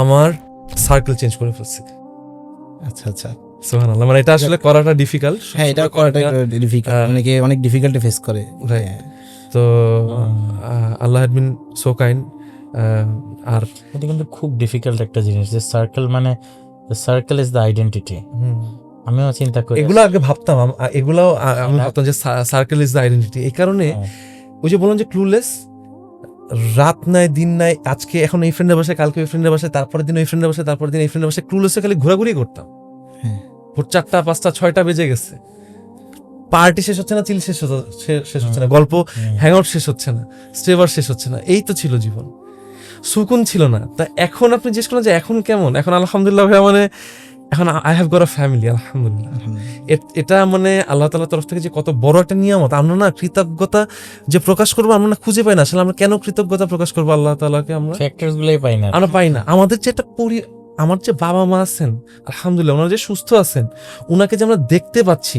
আমার circle change করে ফেলছি। আচ্ছা আচ্ছা। সুবহানাল্লাহ মানে এটা আসলে করাটা ডিফিকাল্ট হ্যাঁ এটা করাটা ডিফিকাল্ট অনেকে অনেক ডিফিকাল্টি ফেস করে. হ্যাঁ। তো Allah had been so kind আর এটা কিন্তু খুব ডিফিকাল্ট একটা জিনিস যে সার্কেল মানে সার্কেল ইজ দ্য আইডেন্টিটি আমিও চিন্তা করি। এগুলো আগে ভাবতাম এগুলাও আমি ভাবতাম যে সার্কেল ইজ দ্য আইডেন্টিটি এই কারণে হ্যাঁ। ওই যে বললাম যে ক্লুলেস রাত নাই দিন নাই আজকে এখন এই ফ্রেন্ডের বাসায় কালকে ওই ফ্রেন্ডের বাসায় তারপরের দিন ওই ফ্রেন্ডের বাসায় তারপরের দিন এই ফ্রেন্ডের বাসায়। ক্লুলেসে খালি ঘোরাঘুরি করতাম। হ্যাঁ। ভোর চারটা পাঁচটা ছয়টা বেজে গেছে। পার্টি শেষ হচ্ছে না চিল শেষ শেষ হচ্ছে না। গল্প হুম। হ্যাং। আউট শেষ হচ্ছে না স্টেভার শেষ হচ্ছে না। এই তো ছিল জীবন। সুকুন ছিল না। তা এখন আপনি জিজ্ঞেস করেন যে এখন কেমন? এখন আলহামদুলিল্লাহ ভাইয়া মানে এখন I have got a family আলহামদুলিল্লাহ। এটা মানে আল্লাহ তালার তরফ থেকে যে কত বড় একটা নিয়ামত আমরা না কৃতজ্ঞতা যে প্রকাশ করব আমরা না খুঁজে পাই না। আসলে আমরা কেন কৃতজ্ঞতা প্রকাশ করব আল্লাহ তালাকে আমরা? ফ্যাক্টরস গুলোই পাই না। আমরা পাই না। আমাদের যে একটা পরি আমার যে বাবা মা আছেন আলহামদুলিল্লাহ ওনারা যে সুস্থ আছেন ওনাকে যে আমরা দেখতে পাচ্ছি